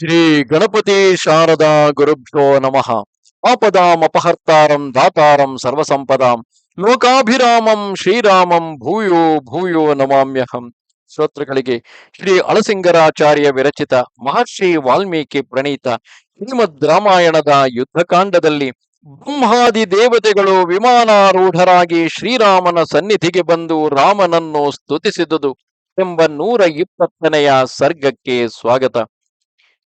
ಶ್ರೀ ಗಣಪತಿ ಶಾರದಾ ಗುರುಭ್ಯೋ ನಮಃ. ಆಪದಾಂ ಅಪಹರ್ತಾರಂ ದಾತಾರಂ ಸರ್ವಸಂಪದಾಂ. ಲೋಕಾಭಿರಾಮಂ ಶ್ರೀರಾಮಂ ಭೂಯೋ ಭೂಯೋ ನಮಾಮ್ಯಹಂ. ಶ್ರೋತೃಗಳಿಗೆ ಶ್ರೀ ಅಳಸಿಂಗರಾಚಾರ್ಯ ವಿರಚಿತ ಮಹರ್ಷಿ ವಾಲ್ಮೀಕಿ ಪ್ರಣೀತ ಶ್ರೀಮದ್ ರಾಮಾಯಣದ ಯುದ್ಧಕಾಂಡದಲ್ಲಿ ಬ್ರಹ್ಮಾದಿ ದೇವತೆಗಳು ವಿಮಾನಾರೂಢರಾಗಿ ಶ್ರೀರಾಮನ ಸನ್ನಿಧಿಗೆ ಬಂದು ರಾಮನನ್ನು ಸ್ತುತಿಸಿದುದು ಎಂಬ ನೂರ ಇಪ್ಪತ್ತನೆಯ ಸರ್ಗಕ್ಕೆ ಸ್ವಾಗತ.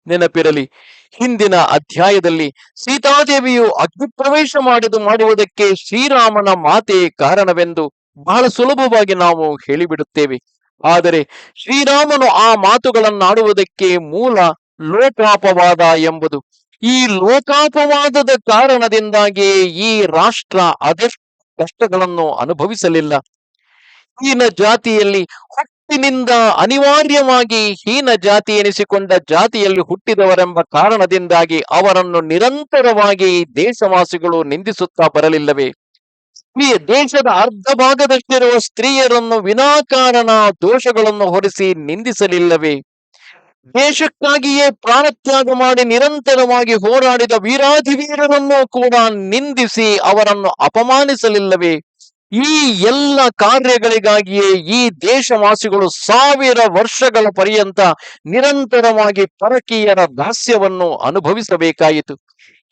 ನೆನಪಿರಲಿ. ಹಿಂದಿನ ಅಧ್ಯಾಯದಲ್ಲಿ ಸೀತಾದೇವಿಯು ಅಗ್ನಿಪ್ರವೇಶ ಮಾಡಿದು ಮಾಡುವುದಕ್ಕೆ ಶ್ರೀರಾಮನ ಮಾತೆ ಕಾರಣವೆಂದು ಬಹಳ ಸುಲಭವಾಗಿ ನಾವು ಹೇಳಿಬಿಡುತ್ತೇವೆ. ಆದರೆ ಶ್ರೀರಾಮನು ಆ ಮಾತುಗಳನ್ನಾಡುವುದಕ್ಕೆ ಮೂಲ ಲೋಕಾಪವಾದ ಎಂಬುದು. ಈ ಲೋಕಾಪವಾದದ ಕಾರಣದಿಂದಾಗಿ ಈ ರಾಷ್ಟ್ರ ಅದೆಷ್ಟು ಕಷ್ಟಗಳನ್ನು ಅನುಭವಿಸಲಿಲ್ಲ. ಈನ ಜಾತಿಯಲ್ಲಿ ಹುಟ್ಟಿನಿಂದ ಅನಿವಾರ್ಯವಾಗಿ ಹೀನ ಜಾತಿ ಎನಿಸಿಕೊಂಡ ಜಾತಿಯಲ್ಲಿ ಹುಟ್ಟಿದವರೆಂಬ ಕಾರಣದಿಂದಾಗಿ ಅವರನ್ನು ನಿರಂತರವಾಗಿ ದೇಶವಾಸಿಗಳು ನಿಂದಿಸುತ್ತಾ ಬರಲಿಲ್ಲವೇ? ದೇಶದ ಅರ್ಧ ಭಾಗದಷ್ಟಿರುವ ಸ್ತ್ರೀಯರನ್ನು ವಿನಾಕಾರಣ ದೋಷಗಳನ್ನು ಹೊರಿಸಿ ನಿಂದಿಸಲಿಲ್ಲವೇ? ದೇಶಕ್ಕಾಗಿಯೇ ಪ್ರಾಣತ್ಯಾಗ ಮಾಡಿ ನಿರಂತರವಾಗಿ ಹೋರಾಡಿದ ವೀರಾಧಿವೀರರನ್ನು ಕೂಡ ನಿಂದಿಸಿ ಅವರನ್ನು ಅಪಮಾನಿಸಲಿಲ್ಲವೇ? ಈ ಎಲ್ಲ ಕಾರ್ಯಗಳಿಗಾಗಿಯೇ ಈ ದೇಶವಾಸಿಗಳು ಸಾವಿರ ವರ್ಷಗಳ ಪರ್ಯಂತ ನಿರಂತರವಾಗಿ ಪರಕೀಯರ ದಾಸ್ಯವನ್ನು ಅನುಭವಿಸಬೇಕಾಯಿತು.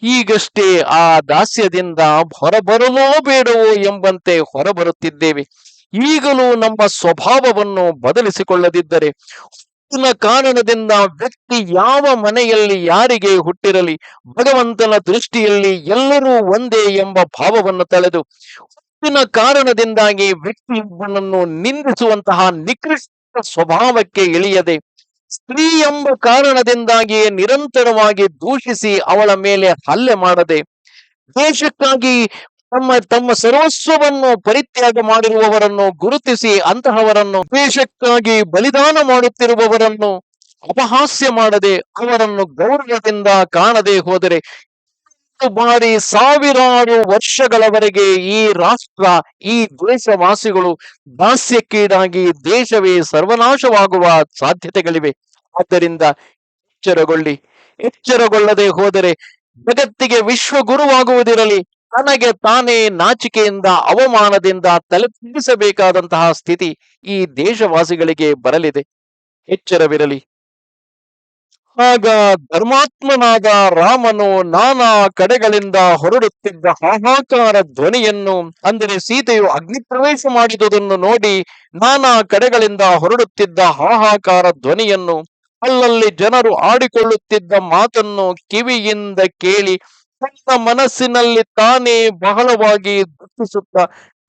ಈಗಷ್ಟೇ ಆ ದಾಸ್ಯದಿಂದ ಹೊರಬರಲೋ ಬೇಡವೋ ಎಂಬಂತೆ ಹೊರಬರುತ್ತಿದ್ದೇವೆ. ಈಗಲೂ ನಮ್ಮ ಸ್ವಭಾವವನ್ನು ಬದಲಿಸಿಕೊಳ್ಳದಿದ್ದರೆ ಕಾರಣದಿಂದ ವ್ಯಕ್ತಿ ಯಾವ ಮನೆಯಲ್ಲಿ ಯಾರಿಗೆ ಹುಟ್ಟಿರಲಿ, ಭಗವಂತನ ದೃಷ್ಟಿಯಲ್ಲಿ ಎಲ್ಲರೂ ಒಂದೇ ಎಂಬ ಭಾವವನ್ನು ತಳೆದು ಹುಟ್ಟಿನ ಕಾರಣದಿಂದಾಗಿ ವ್ಯಕ್ತಿಯೊಬ್ಬನನ್ನು ನಿಂದಿಸುವಂತಹ ನಿಕೃಷ್ಟ ಸ್ವಭಾವಕ್ಕೆ ಇಳಿಯದೆ ಸ್ತ್ರೀ ಎಂಬ ಕಾರಣದಿಂದಾಗಿ ನಿರಂತರವಾಗಿ ದೂಷಿಸಿ ಅವಳ ಮೇಲೆ ಹಲ್ಲೆ ಮಾಡದೆ ದೇಶಕ್ಕಾಗಿ ತಮ್ಮ ತಮ್ಮ ಸರ್ವಸ್ವವನ್ನು ಪರಿತ್ಯಾಗ ಮಾಡಿರುವವರನ್ನು ಗುರುತಿಸಿ ಅಂತಹವರನ್ನು ದೇಶಕ್ಕಾಗಿ ಬಲಿದಾನ ಮಾಡುತ್ತಿರುವವರನ್ನು ಅಪಹಾಸ್ಯ ಮಾಡದೆ ಅವರನ್ನು ಗೌರವದಿಂದ ಕಾಣದೆ ಹೋದರೆ ಬಾರಿ ಸಾವಿರಾರು ವರ್ಷಗಳವರೆಗೆ ಈ ರಾಷ್ಟ್ರ, ಈ ದೇಶವಾಸಿಗಳು ದಾಸ್ಯಕ್ಕೀಡಾಗಿ ದೇಶವೇ ಸರ್ವನಾಶವಾಗುವ ಸಾಧ್ಯತೆಗಳಿವೆ. ಆದ್ದರಿಂದ ಎಚ್ಚರಗೊಳ್ಳಿ. ಎಚ್ಚರಗೊಳ್ಳದೆ ಹೋದರೆ ಜಗತ್ತಿಗೆ ವಿಶ್ವಗುರುವಾಗುವುದಿರಲಿ. ತನಗೆ ತಾನೇ ನಾಚಿಕೆಯಿಂದ, ಅವಮಾನದಿಂದ ತಲೆ ತಗ್ಗಿಸಬೇಕಾದಂತಹ ಸ್ಥಿತಿ ಈ ದೇಶವಾಸಿಗಳಿಗೆ ಬರಲಿದೆ. ಎಚ್ಚರವಿರಲಿ. ಆಗ ಧರ್ಮಾತ್ಮನಾದ ರಾಮನು ನಾನಾ ಕಡೆಗಳಿಂದ ಹೊರಡುತ್ತಿದ್ದ ಹಾಹಾಕಾರ ಧ್ವನಿಯನ್ನು, ಅಂದರೆ ಸೀತೆಯು ಅಗ್ನಿ ಪ್ರವೇಶ ಮಾಡಿದುದನ್ನು ನೋಡಿ ನಾನಾ ಕಡೆಗಳಿಂದ ಹೊರಡುತ್ತಿದ್ದ ಹಾಹಾಕಾರ ಧ್ವನಿಯನ್ನು, ಅಲ್ಲಲ್ಲಿ ಜನರು ಆಡಿಕೊಳ್ಳುತ್ತಿದ್ದ ಮಾತನ್ನು ಕಿವಿಯಿಂದ ಕೇಳಿ ತನ್ನ ಮನಸ್ಸಿನಲ್ಲಿ ತಾನೇ ಬಹಳವಾಗಿ ದುಃಖಿಸುತ್ತ,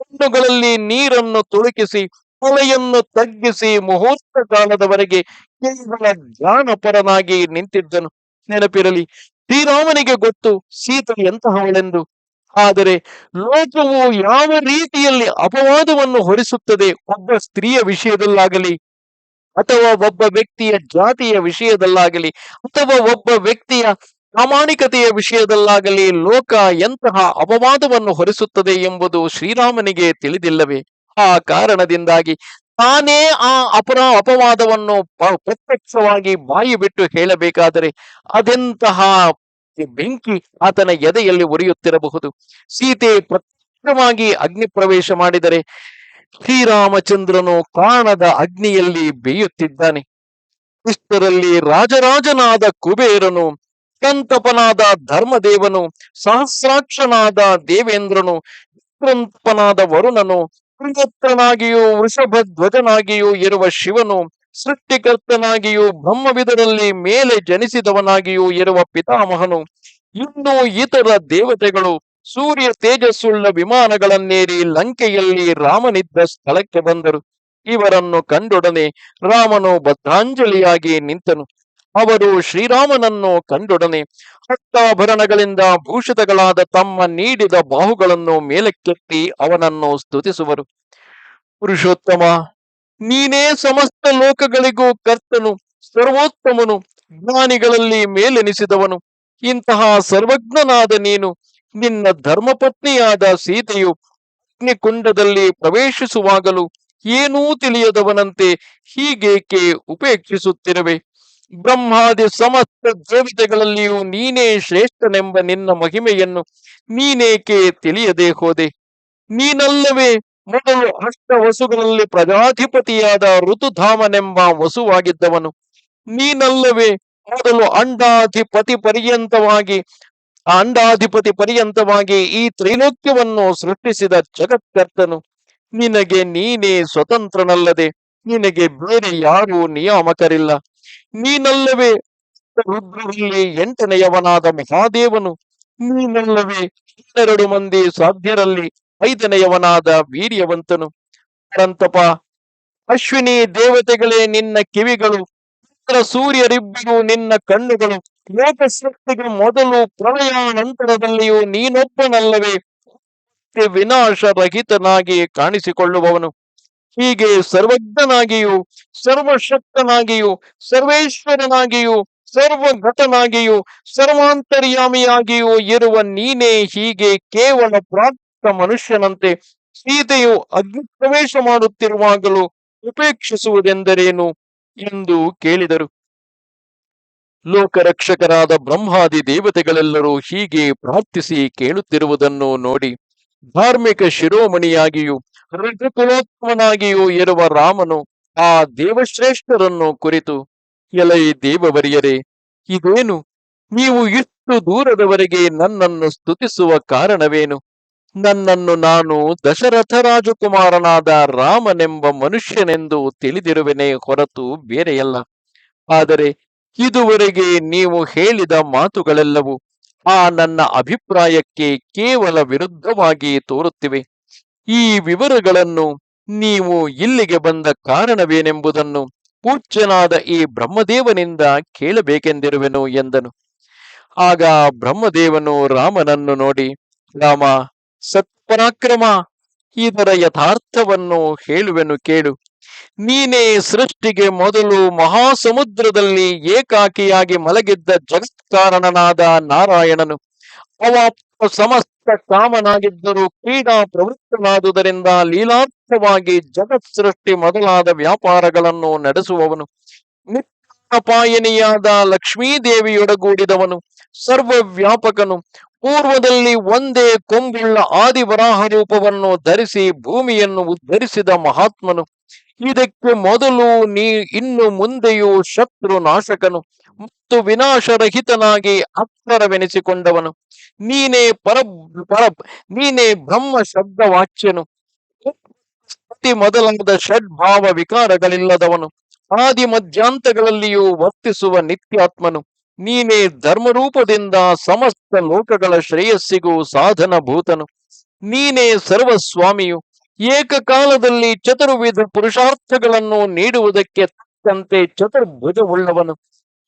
ಕಣ್ಣುಗಳಲ್ಲಿ ನೀರನ್ನು ತುಳುಕಿಸಿ ತಲೆಯನ್ನು ತಗ್ಗಿಸಿ ಮುಹೂರ್ತ ಕಾಲದವರೆಗೆ ಕೇವಲ ಜ್ಞಾನಪರನಾಗಿ ನಿಂತಿದ್ದನು. ನೆನಪಿರಲಿ, ಶ್ರೀರಾಮನಿಗೆ ಗೊತ್ತು ಸೀತೆ ಎಂತಹವಳೆಂದು. ಆದರೆ ಲೋಕವು ಯಾವ ರೀತಿಯಲ್ಲಿ ಅಪವಾದವನ್ನು ಹೊರಿಸುತ್ತದೆ ಒಬ್ಬ ಸ್ತ್ರೀಯ ವಿಷಯದಲ್ಲಾಗಲಿ, ಅಥವಾ ಒಬ್ಬ ವ್ಯಕ್ತಿಯ ಜಾತಿಯ ವಿಷಯದಲ್ಲಾಗಲಿ, ಅಥವಾ ಒಬ್ಬ ವ್ಯಕ್ತಿಯ ಪ್ರಾಮಾಣಿಕತೆಯ ವಿಷಯದಲ್ಲಾಗಲಿ ಲೋಕ ಎಂತಹ ಅಪವಾದವನ್ನು ಹೊರಿಸುತ್ತದೆ ಎಂಬುದು ಶ್ರೀರಾಮನಿಗೆ ತಿಳಿದಿಲ್ಲವೇ? ಆ ಕಾರಣದಿಂದಾಗಿ ತಾನೇ ಆ ಅಪರ ಅಪವಾದವನ್ನು ಪ್ರತ್ಯಕ್ಷವಾಗಿ ಬಾಯಿ ಬಿಟ್ಟು ಹೇಳಬೇಕಾದರೆ ಅದೆಂತಹ ಬೆಂಕಿ ಆತನ ಎದೆಯಲ್ಲಿ ಉರಿಯುತ್ತಿರಬಹುದು. ಸೀತೆ ಪ್ರತ್ಯಕ್ಷವಾಗಿ ಅಗ್ನಿ ಪ್ರವೇಶ ಮಾಡಿದರೆ ಶ್ರೀರಾಮಚಂದ್ರನು ಕಾಣದ ಅಗ್ನಿಯಲ್ಲಿ ಬೇಯುತ್ತಿದ್ದಾನೆ. ಇಷ್ಟರಲ್ಲಿ ರಾಜರಾಜನಾದ ಕುಬೇರನು ಕಂತಪನಾದ ಧರ್ಮದೇವನು, ಸಹಸ್ರಾಕ್ಷನಾದ ದೇವೇಂದ್ರನು ವರುಣನು ಪ್ರಿಯತ್ರನಾಗಿಯೂ ವೃಷಭ ಧ್ವಜನಾಗಿಯೂ ಇರುವ ಶಿವನು ಸೃಷ್ಟಿಕರ್ತನಾಗಿಯೂ ಬ್ರಹ್ಮವಿದರಲ್ಲಿ ಮೇಲೆ ಜನಿಸಿದವನಾಗಿಯೂ ಇರುವ ಪಿತಾಮಹನು ಇನ್ನೂ ಇತರ ದೇವತೆಗಳು ಸೂರ್ಯ ತೇಜಸ್ಸುಳ್ಳ ವಿಮಾನಗಳನ್ನೇರಿ ಲಂಕೆಯಲ್ಲಿ ರಾಮನಿದ್ದ ಸ್ಥಳಕ್ಕೆ ಬಂದರು. ಇವರನ್ನು ಕಂಡೊಡನೆ ರಾಮನು ಬದ್ಧಾಂಜಲಿಯಾಗಿ ನಿಂತನು. ಅವರು ಶ್ರೀರಾಮನನ್ನು ಕಂಡೊಡನೆ ಹಟ್ಟಾಭರಣಗಳಿಂದ ಭೂಷಿತಗಳಾದ ತಮ್ಮ ನೀಡಿದ ಬಾಹುಗಳನ್ನು ಮೇಲಕ್ಕೆತ್ತಿ ಅವನನ್ನು ಸ್ತುತಿಸುವರು. ಪುರುಷೋತ್ತಮ, ನೀನೇ ಸಮಸ್ತ ಲೋಕಗಳಿಗೂ ಕರ್ತನು, ಸರ್ವೋತ್ತಮನು, ಜ್ಞಾನಿಗಳಲ್ಲಿ ಮೇಲೆನಿಸಿದವನು. ಇಂತಹ ಸರ್ವಜ್ಞನಾದ ನೀನು, ನಿನ್ನ ಧರ್ಮಪತ್ನಿಯಾದ ಸೀತೆಯು ಅಗ್ನಿಕುಂಡದಲ್ಲಿ ಪ್ರವೇಶಿಸುವಾಗಲೂ ಏನೂ ತಿಳಿಯದವನಂತೆ ಹೀಗೇಕೆ ಉಪೇಕ್ಷಿಸುತ್ತಿರುವೆ? ಬ್ರಹ್ಮಾದಿ ಸಮಸ್ತ ದೇವತೆಗಳಲ್ಲಿಯೂ ನೀನೇ ಶ್ರೇಷ್ಠನೆಂಬ ನಿನ್ನ ಮಹಿಮೆಯನ್ನು ನೀನೇಕೆ ತಿಳಿಯದೆ ಹೋದೆ? ನೀನಲ್ಲವೇ ಮೊದಲು ಅಷ್ಟ ವಸುಗಳಲ್ಲಿ ಪ್ರಜಾಧಿಪತಿಯಾದ ಋತುಧಾಮನೆಂಬ ವಸುವಾಗಿದ್ದವನು. ನೀನಲ್ಲವೇ ಮೊದಲು ಅಂಡಾಧಿಪತಿ ಪರ್ಯಂತವಾಗಿ ಅಂಡಾಧಿಪತಿ ಪರ್ಯಂತವಾಗಿ ಈ ತ್ರೈಲೋಕ್ಯವನ್ನು ಸೃಷ್ಟಿಸಿದ ಜಗತ್ಕರ್ತನು. ನಿನಗೆ ನೀನೇ ಸ್ವತಂತ್ರನಲ್ಲದೆ, ನಿನಗೆ ಬೇರೆ ಯಾರೂ ನಿಯಾಮಕರಿಲ್ಲ. ನೀನಲ್ಲವೇ ರುದ್ರರಲ್ಲಿ ಎಂಟನೆಯವನಾದ ಮಹಾದೇವನು. ನೀನಲ್ಲವೇ ಹನ್ನೆರಡು ಮಂದಿ ಸಾಧ್ಯರಲ್ಲಿ ಐದನೆಯವನಾದ ವೀರ್ಯವಂತನು. ಪರಂತಪ ಅಶ್ವಿನಿ ದೇವತೆಗಳೇ ನಿನ್ನ ಕಿವಿಗಳು ಚಂದ್ರ ಸೂರ್ಯರಿಬ್ಬರು ನಿನ್ನ ಕಣ್ಣುಗಳು ಲೋಕ ಸೃಷ್ಟಿಗೆ ಮೊದಲು ಪ್ರಳಯಾನಂತರದಲ್ಲಿಯೂ ನೀನೊಬ್ಬನಲ್ಲವೇ. ವಿನಾಶ ರಹಿತನಾಗಿ ಕಾಣಿಸಿಕೊಳ್ಳುವವನು. ಹೀಗೆ ಸರ್ವಜ್ಞನಾಗಿಯೂ, ಸರ್ವಶಕ್ತನಾಗಿಯೂ, ಸರ್ವೇಶ್ವರನಾಗಿಯೂ, ಸರ್ವಘಟನಾಗಿಯೂ, ಸರ್ವಾಂತರ್ಯಾಮಿಯಾಗಿಯೂ ಇರುವ ನೀನೇ ಹೀಗೆ ಕೇವಲ ಪ್ರಾಪ್ತ ಮನುಷ್ಯನಂತೆ ಸೀತೆಯು ಅಗ್ನಿ ಪ್ರವೇಶ ಮಾಡುತ್ತಿರುವಾಗಲೂ ಉಪೇಕ್ಷಿಸುವುದೆಂದರೇನು ಎಂದು ಕೇಳಿದರು. ಲೋಕರಕ್ಷಕರಾದ ಬ್ರಹ್ಮಾದಿ ದೇವತೆಗಳೆಲ್ಲರೂ ಹೀಗೆ ಪ್ರಾರ್ಥಿಸಿ ಕೇಳುತ್ತಿರುವುದನ್ನು ನೋಡಿ ಧಾರ್ಮಿಕ ಶಿರೋಮಣಿಯಾಗಿಯೂ ರಘುಕುಲೋತ್ತಮನಾಗಿಯೂ ಇರುವ ರಾಮನು ಆ ದೇವಶ್ರೇಷ್ಠರನ್ನು ಕುರಿತು, ಎಲೈ ದೇವವರಿಯರೇ, ಇದೇನು? ನೀವು ಇಷ್ಟು ದೂರದವರೆಗೆ ನನ್ನನ್ನು ಸ್ತುತಿಸುವ ಕಾರಣವೇನು? ನನ್ನನ್ನು ನಾನು ದಶರಥ ರಾಜಕುಮಾರನಾದ ರಾಮನೆಂಬ ಮನುಷ್ಯನೆಂದು ತಿಳಿದಿರುವೆನೇ ಹೊರತು ಬೇರೆಯಲ್ಲ. ಆದರೆ ಇದುವರೆಗೆ ನೀವು ಹೇಳಿದ ಮಾತುಗಳೆಲ್ಲವೂ ಆ ನನ್ನ ಅಭಿಪ್ರಾಯಕ್ಕೆ ಕೇವಲ ವಿರುದ್ಧವಾಗಿ ತೋರುತ್ತಿವೆ. ಈ ವಿವರಗಳನ್ನು ನೀವು ಇಲ್ಲಿಗೆ ಬಂದ ಕಾರಣವೇನೆಂಬುದನ್ನು ಪೂಜ್ಯನಾದ ಈ ಬ್ರಹ್ಮದೇವನಿಂದ ಕೇಳಬೇಕೆಂದಿರುವೆನು ಎಂದನು. ಆಗ ಬ್ರಹ್ಮದೇವನು ರಾಮನನ್ನು ನೋಡಿ, ರಾಮ, ಸತ್ಪರಾಕ್ರಮ, ಇದರ ಯಥಾರ್ಥವನ್ನು ಹೇಳುವೆನು ಕೇಳು. ನೀನೇ ಸೃಷ್ಟಿಗೆ ಮೊದಲು ಮಹಾಸಮುದ್ರದಲ್ಲಿ ಏಕಾಕಿಯಾಗಿ ಮಲಗಿದ್ದ ಜಗತ್ಕಾರಣನಾದ ನಾರಾಯಣನು. ಅವ ಸಮಸ್ತ ಕಾಮನಾಗಿದ್ದರೂ ಕ್ರೀಡಾ ಪ್ರವೃತ್ತನಾದುದರಿಂದ ಲೀಲಾರ್ಥವಾಗಿ ಜಗತ್ ಸೃಷ್ಟಿ ಮೊದಲಾದ ವ್ಯಾಪಾರಗಳನ್ನು ನಡೆಸುವವನು. ನಿತ್ಯಪಾಯನಿಯಾದ ಲಕ್ಷ್ಮೀದೇವಿಯೊಡಗೂಡಿದವನು. ಸರ್ವವ್ಯಾಪಕನು. ಪೂರ್ವದಲ್ಲಿ ಒಂದೇ ಕೊಂಬುಳ್ಳ ಆದಿವರಾಹ ರೂಪವನ್ನು ಧರಿಸಿ ಭೂಮಿಯನ್ನು ಉದ್ಧರಿಸಿದ ಮಹಾತ್ಮನು. ಇದಕ್ಕೆ ಮೊದಲು ನೀ ಇನ್ನು ಮುಂದೆಯೂ ಶತ್ರು ನಾಶಕನು ಮತ್ತು ವಿನಾಶರಹಿತನಾಗಿ ಅಕ್ಷರವೆನಿಸಿಕೊಂಡವನು. ನೀನೇ ಪರ ಪರ, ನೀನೇ ಬ್ರಹ್ಮ ಶಬ್ದವಾಚ್ಯನು ಅತಿ ಮೊದಲಾದ ಷಡ್ಭಾವ ವಿಕಾರಗಳಿಲ್ಲದವನು ಆದಿ ಮಧ್ಯಾಂತಗಳಲ್ಲಿಯೂ ವರ್ತಿಸುವ ನಿತ್ಯಾತ್ಮನು. ನೀನೇ ಧರ್ಮರೂಪದಿಂದ ಸಮಸ್ತ ಲೋಕಗಳ ಶ್ರೇಯಸ್ಸಿಗೂ ಸಾಧನ ಭೂತನು ನೀನೇ ಸರ್ವಸ್ವಾಮಿಯು. ಏಕಕಾಲದಲ್ಲಿ ಚತುರ್ವಿಧ ಪುರುಷಾರ್ಥಗಳನ್ನು ನೀಡುವುದಕ್ಕೆ ತಕ್ಕಂತೆ ಚತುರ್ಭುಜವುಳ್ಳವನು.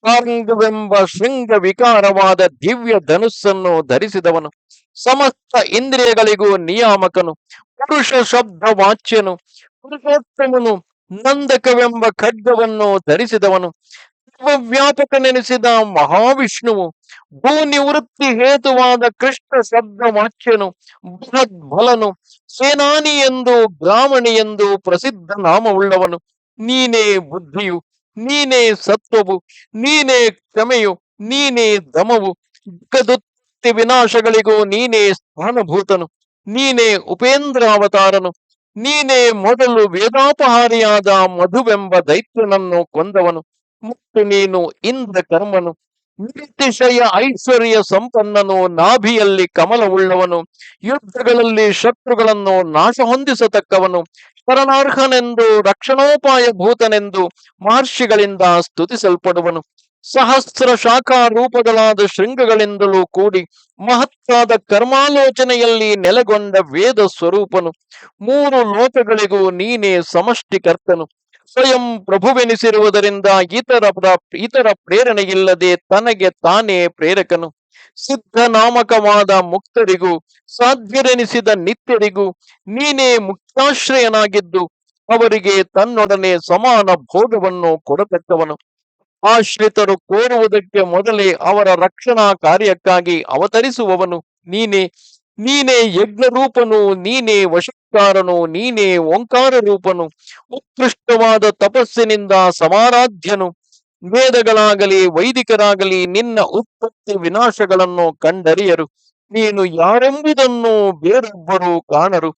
ಕಾಂಗವೆಂಬ ಶೃಂಗ ವಿಕಾರವಾದ ದಿವ್ಯ ಧನುಸ್ಸನ್ನು ಧರಿಸಿದವನು. ಸಮಸ್ತ ಇಂದ್ರಿಯಗಳಿಗೂ ನಿಯಾಮಕನು. ಪುರುಷ ಶಬ್ದ ವಾಚ್ಯನು. ಪುರುಷೋತ್ತಮನು. ನಂದಕವೆಂಬ ಖಡ್ಗವನ್ನು ಧರಿಸಿದವನು. ಸರ್ವವ್ಯಾಪಕನೆನಿಸಿದ ಮಹಾವಿಷ್ಣುವು ಭೂನಿವೃತ್ತಿ ಹೇತುವಾದ ಕೃಷ್ಣ ಶಬ್ದ ವಾಚ್ಯನು ಬೃಹತ್ ಬಲನು ಸೇನಾನಿ ಎಂದು, ಬ್ರಾಹ್ಮಣಿ ಎಂದು ಪ್ರಸಿದ್ಧ ನಾಮವುಳ್ಳವನು. ನೀನೇ ಬುದ್ಧಿಯು, ನೀನೇ ಸತ್ವವು, ನೀನೇ ಕ್ಷಮೆಯು, ನೀನೇ ದಮವು. ದುಃಖದುತ್ತಿ ವಿನಾಶಗಳಿಗೂ ನೀನೇ ಸ್ಥಾನಭೂತನು, ನೀನೇ ಉಪೇಂದ್ರ ಅವತಾರನು, ನೀನೇ ಮೊದಲು ವೇದಾಪಹಾರಿಯಾದ ಮಧುವೆಂಬ ದೈತ್ಯನನ್ನು ಕೊಂದವನು. ಮತ್ತು ನೀನು ಇಂದ್ರ ಕರ್ಮನು ನಿರ್ತಿಶಯ ಐಶ್ವರ್ಯ ಸಂಪನ್ನನು, ನಾಭಿಯಲ್ಲಿ ಕಮಲವುಳ್ಳವನು, ಯುದ್ಧಗಳಲ್ಲಿ ಶತ್ರುಗಳನ್ನು ನಾಶ ಹೊಂದಿಸತಕ್ಕವನು ಶರಣಾರ್ಹನೆಂದು ರಕ್ಷಣೋಪಾಯ ಭೂತನೆಂದು ಮಹರ್ಷಿಗಳಿಂದ ಸ್ತುತಿಸಲ್ಪಡುವನು. ಸಹಸ್ರ ಶಾಖಾ ರೂಪಗಳಾದ ಶೃಂಗಗಳಿಂದಲೂ ಕೂಡಿ ಮಹತ್ತಾದ ಕರ್ಮಾಲೋಚನೆಯಲ್ಲಿ ನೆಲೆಗೊಂಡ ವೇದ ಸ್ವರೂಪನು ಮೂರು ಲೋಕಗಳಿಗೂ ನೀನೇ ಸಮಷ್ಟಿಕರ್ತನು. ಸ್ವಯಂ ಪ್ರಭುವೆನಿಸಿರುವುದರಿಂದ ಪ್ರ- ಇತರ ಪ್ರೇರಣೆಯಿಲ್ಲದೆ ತನಗೆ ತಾನೇ ಪ್ರೇರಕನು. ಸಿದ್ಧ ನಾಮಕವಾದ ಮುಕ್ತರಿಗೂ ಸಾಧ್ಯರೆನಿಸಿದ ನಿತ್ಯರಿಗೂ ನೀನೇ ಮುಕ್ತಾಶ್ರಯನಾಗಿದ್ದು ಅವರಿಗೆ ತನ್ನೊಡನೆ ಸಮಾನ ಭೋಗವನ್ನು ಕೊಡತಕ್ಕವನು. ಆಶ್ರಿತರು ಕೋರುವುದಕ್ಕೆ ಮೊದಲೇ ಅವರ ರಕ್ಷಣಾ ಕಾರ್ಯಕ್ಕಾಗಿ ಅವತರಿಸುವವನು. ನೀನೇ ನೀನೇ ಯಜ್ಞರೂಪನು, ನೀನೇ ನೀನೇ ವಶಕಾರನು ನೀನೇ ಓಂಕಾರ ರೂಪನು, ಉತ್ಕೃಷ್ಟವಾದ ತಪಸ್ಸಿನಿಂದ ಸಮಾರಾಧ್ಯನು. ವೇದಗಳಾಗಲಿ, ವೈದಿಕರಾಗಲಿ, ನಿನ್ನ ಉತ್ಪತ್ತಿ ವಿನಾಶಗಳನ್ನು ಕಂಡರಿಯರು. ನೀನು ಯಾರೆಂಬುದನ್ನು ಬೇರೊಬ್ಬರು ಕಾಣರು.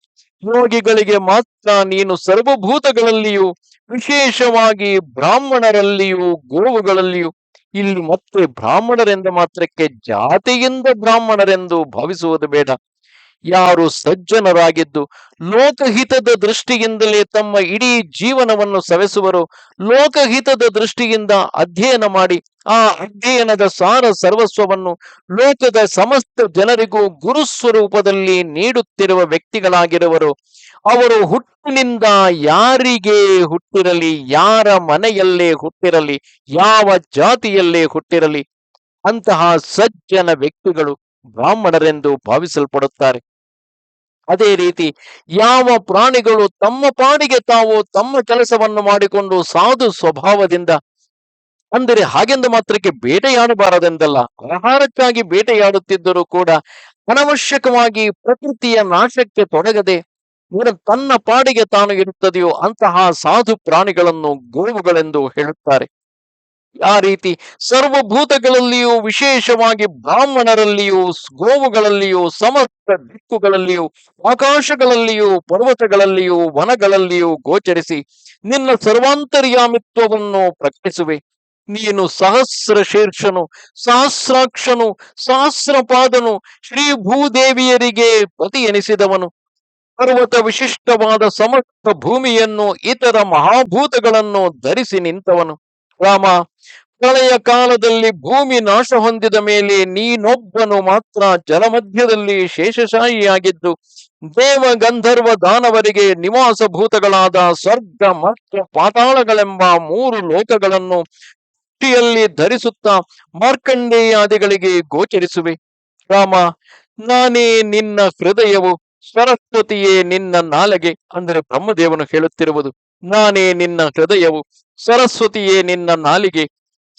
ಯೋಗಿಗಳಿಗೆ ಮಾತ್ರ ನೀನು ಸರ್ವಭೂತಗಳಲ್ಲಿಯೂ, ವಿಶೇಷವಾಗಿ ಬ್ರಾಹ್ಮಣರಲ್ಲಿಯೂ, ಗೋವುಗಳಲ್ಲಿಯೂ. ಇಲ್ಲಿ ಮತ್ತೆ ಬ್ರಾಹ್ಮಣರೆಂದ ಮಾತ್ರಕ್ಕೆ ಜಾತಿಯಿಂದ ಬ್ರಾಹ್ಮಣರೆಂದು ಭಾವಿಸುವುದು ಬೇಡ. ಯಾರು ಸಜ್ಜನರಾಗಿದ್ದು ಲೋಕಹಿತದ ದೃಷ್ಟಿಯಿಂದಲೇ ತಮ್ಮ ಇಡೀ ಜೀವನವನ್ನು ಸವೆಸುವರು. ಲೋಕಹಿತದ ದೃಷ್ಟಿಯಿಂದ ಅಧ್ಯಯನ ಮಾಡಿ, ಆ ಅಧ್ಯಯನದ ಸಾರ ಸರ್ವಸ್ವವನ್ನು ಲೋಕದ ಸಮಸ್ತ ಜನರಿಗೂ ಗುರುಸ್ವರೂಪದಲ್ಲಿ ನೀಡುತ್ತಿರುವ ವ್ಯಕ್ತಿಗಳಾಗಿರುವರು. ಅವರು ಹುಟ್ಟಿನಿಂದ ಯಾರಿಗೆ ಹುಟ್ಟಿರಲಿ, ಯಾರ ಮನೆಯಲ್ಲೇ ಹುಟ್ಟಿರಲಿ, ಯಾವ ಜಾತಿಯಲ್ಲೇ ಹುಟ್ಟಿರಲಿ, ಅಂತಹ ಸಜ್ಜನ ವ್ಯಕ್ತಿಗಳು ಬ್ರಾಹ್ಮಣರೆಂದು ಭಾವಿಸಲ್ಪಡುತ್ತಾರೆ. ಅದೇ ರೀತಿ ಯಾವ ಪ್ರಾಣಿಗಳು ತಮ್ಮ ಪಾಡಿಗೆ ತಾವು ತಮ್ಮ ಕೆಲಸವನ್ನು ಮಾಡಿಕೊಂಡು ಸಾಧು ಸ್ವಭಾವದಿಂದ, ಅಂದರೆ ಹಾಗೆಂದ ಮಾತ್ರಕ್ಕೆ ಬೇಟೆಯಾಡಬಾರದೆಂದಲ್ಲ, ಆಹಾರಕ್ಕಾಗಿ ಬೇಟೆಯಾಡುತ್ತಿದ್ದರೂ ಕೂಡ ಅನವಶ್ಯಕವಾಗಿ ಪ್ರಕೃತಿಯ ನಾಶಕ್ಕೆ ತೊಡಗದೆ ತನ್ನ ಪಾಡಿಗೆ ತಾನು ಇರುತ್ತದೆಯೋ ಅಂತಹ ಸಾಧು ಪ್ರಾಣಿಗಳನ್ನು, ಗೋವುಗಳೆಂದು ಹೇಳುತ್ತಾರೆ. ಆ ರೀತಿ ಸರ್ವಭೂತಗಳಲ್ಲಿಯೂ, ವಿಶೇಷವಾಗಿ ಬ್ರಾಹ್ಮಣರಲ್ಲಿಯೂ ಗೋವುಗಳಲ್ಲಿಯೂ, ಸಮಸ್ತ ದಿಕ್ಕುಗಳಲ್ಲಿಯೂ, ಆಕಾಶಗಳಲ್ಲಿಯೂ, ಪರ್ವತಗಳಲ್ಲಿಯೂ, ವನಗಳಲ್ಲಿಯೂ ಗೋಚರಿಸಿ ನಿನ್ನ ಸರ್ವಾಂತರ್ಯಾಮಿತ್ವವನ್ನು ಪ್ರಕಟಿಸುವೆ. ನೀನು ಸಹಸ್ರ ಶೀರ್ಷನು ಸಹಸ್ರಾಕ್ಷನು, ಸಹಸ್ರಪಾದನು ಶ್ರೀ ಭೂದೇವಿಯರಿಗೆ ಪತಿ ಎನಿಸಿದವನು. ಪರ್ವತ ವಿಶಿಷ್ಟವಾದ ಸಮಸ್ತ ಭೂಮಿಯನ್ನು, ಇತರ ಮಹಾಭೂತಗಳನ್ನು ಧರಿಸಿ ನಿಂತವನು. ರಾಮ ಪ್ರಳಯ ಕಾಲದಲ್ಲಿ ಭೂಮಿ ನಾಶ ಹೊಂದಿದ ಮೇಲೆ ನೀನೊಬ್ಬನು ಮಾತ್ರ ಜಲಮಧ್ಯದಲ್ಲಿ ಶೇಷಶಾಹಿಯಾಗಿದ್ದು ದೇವ ಗಂಧರ್ವ ದಾನವರಿಗೆ ನಿವಾಸ ಭೂತಗಳಾದ ಸ್ವರ್ಗ ಮತ್ತು ಪಾತಾಳಗಳೆಂಬ ಮೂರು ಲೋಕಗಳನ್ನು ಪುಟ್ಟಿಯಲ್ಲಿ ಧರಿಸುತ್ತಾ ಮಾರ್ಕಂಡೇಯಾದಿಗಳಿಗೆ ಗೋಚರಿಸುವೆ. ರಾಮ, ನಾನೇ ನಿನ್ನ ಹೃದಯವು, ಸರಸ್ವತಿಯೇ ನಿನ್ನ ನಾಲಗೆ, ಅಂದರೆ ಬ್ರಹ್ಮದೇವನು ಹೇಳುತ್ತಿರುವುದು. ನಾನೇ ನಿನ್ನ ಹೃದಯವು, ಸರಸ್ವತಿಯೇ ನಿನ್ನ ನಾಲಿಗೆ.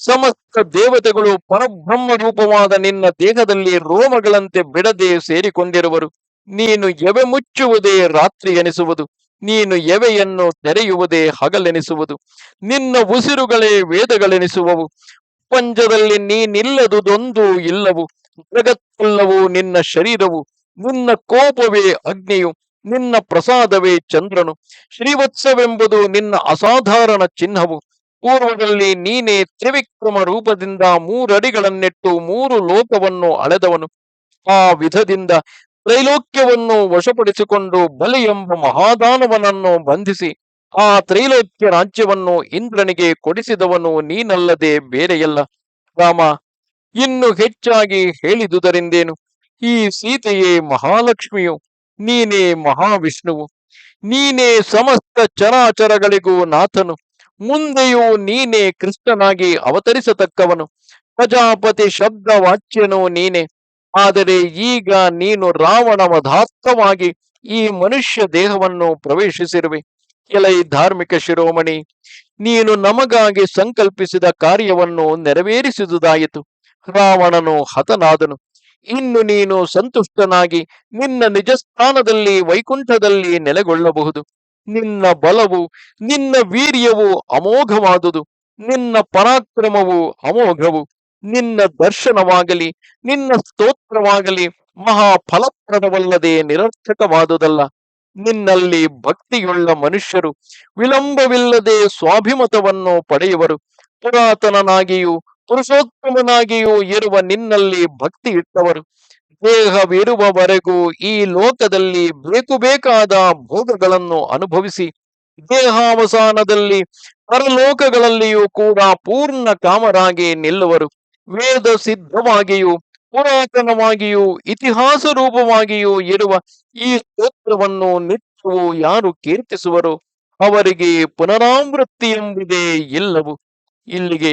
ಸಮಸ್ತ ದೇವತೆಗಳು ಪರಬ್ರಹ್ಮ ರೂಪವಾದ ನಿನ್ನ ದೇಹದಲ್ಲಿ ರೋಮಗಳಂತೆ ಬಿಡದೆ ಸೇರಿಕೊಂಡಿರುವರು. ನೀನು ಎವೆ ಮುಚ್ಚುವುದೇ ರಾತ್ರಿ ಎನಿಸುವುದು. ನೀನು ಎವೆಯನ್ನು ತೆರೆಯುವುದೇ ಹಗಲೆನಿಸುವುದು. ನಿನ್ನ ಉಸಿರುಗಳೇ ವೇದಗಳೆನಿಸುವವು. ಪಂಜದಲ್ಲಿ ನೀನಿಲ್ಲದುದೊಂದು ಇಲ್ಲವು. ಜಗತ್ತೆಲ್ಲವೂ ನಿನ್ನ ಶರೀರವು. ನಿನ್ನ ಕೋಪವೇ ಅಗ್ನಿಯು. ನಿನ್ನ ಪ್ರಸಾದವೇ ಚಂದ್ರನು. ಶ್ರೀವತ್ಸವೆಂಬುದು ನಿನ್ನ ಅಸಾಧಾರಣ ಚಿಹ್ನವು. ಪೂರ್ವದಲ್ಲಿ ನೀನೇ ತ್ರಿವಿಕ್ರಮ ರೂಪದಿಂದ ಮೂರಡಿಗಳನ್ನೆಟ್ಟು ಮೂರು ಲೋಕವನ್ನು ಅಳೆದವನು. ಆ ವಿಧದಿಂದ ತ್ರೈಲೋಕ್ಯವನ್ನು ವಶಪಡಿಸಿಕೊಂಡು ಬಲಿ ಎಂಬ ಮಹಾದಾನವನನ್ನು ಬಂಧಿಸಿ, ಆ ತ್ರೈಲೋಕ್ಯ ರಾಜ್ಯವನ್ನು ಇಂದ್ರನಿಗೆ ಕೊಡಿಸಿದವನು ನೀನಲ್ಲದೆ ಬೇರೆಯಲ್ಲ. ರಾಮ, ಇನ್ನು ಹೆಚ್ಚಾಗಿ ಹೇಳಿದುದರಿಂದೇನು? ಈ ಸೀತೆಯೇ ಮಹಾಲಕ್ಷ್ಮಿಯು ನೀನೇ ಮಹಾವಿಷ್ಣುವು ನೀನೇ ಸಮಸ್ತ ಚರಾಚರಗಳಿಗೂ ನಾಥನು, ಮುಂದೆಯೂ ನೀನೇ ಕೃಷ್ಣನಾಗಿ ಅವತರಿಸತಕ್ಕವನು, ಪ್ರಜಾಪತಿ ಶಬ್ದ ವಾಚ್ಯನು ನೀನೆ, ಆದರೆ ಈಗ ನೀನು ರಾವಣ ವಧಾರ್ಥವಾಗಿ ಈ ಮನುಷ್ಯ ದೇಹವನ್ನು ಪ್ರವೇಶಿಸಿರುವೆ. ಎಲೈ ಧಾರ್ಮಿಕ ಶಿರೋಮಣಿ, ನೀನು ನಮಗಾಗಿ ಸಂಕಲ್ಪಿಸಿದ ಕಾರ್ಯವನ್ನು ನೆರವೇರಿಸಿದುದಾಯಿತು, ರಾವಣನು ಹತನಾದನು. ಇನ್ನು ನೀನು ಸಂತುಷ್ಟನಾಗಿ ನಿನ್ನ ನಿಜ ಸ್ಥಾನದಲ್ಲಿ ವೈಕುಂಠದಲ್ಲಿ ನೆಲೆಗೊಳ್ಳಬಹುದು. ನಿನ್ನ ಬಲವು, ನಿನ್ನ ವೀರ್ಯವು ಅಮೋಘವಾದುದು. ನಿನ್ನ ಪರಾಕ್ರಮವು ಅಮೋಘವು. ನಿನ್ನ ದರ್ಶನವಾಗಲಿ, ನಿನ್ನ ಸ್ತೋತ್ರವಾಗಲಿ ಮಹಾ ಫಲಪ್ರದವಲ್ಲದೆ ನಿರರ್ಥಕವಾದುದಲ್ಲ. ನಿನ್ನಲ್ಲಿ ಭಕ್ತಿಯುಳ್ಳ ಮನುಷ್ಯರು, ವಿಳಂಬವಿಲ್ಲದೆ ಸ್ವಾಭಿಮತವನ್ನು ಪಡೆಯುವರು. ಪುರಾತನನಾಗಿಯೂ ಪುರುಷೋತ್ತಮನಾಗಿಯೂ ಇರುವ ನಿನ್ನಲ್ಲಿ ಭಕ್ತಿ ಇಟ್ಟವರು ದೇಹವಿರುವವರೆಗೂ ಈ ಲೋಕದಲ್ಲಿ ಬೇಕು ಬೇಕಾದ ಭೋಗಗಳನ್ನು ಅನುಭವಿಸಿ, ದೇಹಾವಸಾನದಲ್ಲಿ ಪರಲೋಕಗಳಲ್ಲಿಯೂ ಕೂಡ ಪೂರ್ಣ ಕಾಮರಾಗಿ ನಿಲ್ಲುವರು. ವೇದ ಸಿದ್ಧವಾಗಿಯೂ, ಪುರಾತನವಾಗಿಯೂ, ಇತಿಹಾಸ ರೂಪವಾಗಿಯೂ ಇರುವ ಈ ಸ್ತೋತ್ರವನ್ನು ನಿತ್ಯವೂ ಯಾರು ಕೀರ್ತಿಸುವರು? ಅವರಿಗೆ ಪುನರಾವೃತ್ತಿ ಎಂಬುದೇ ಇಲ್ಲವು ಇಲ್ಲಿಗೆ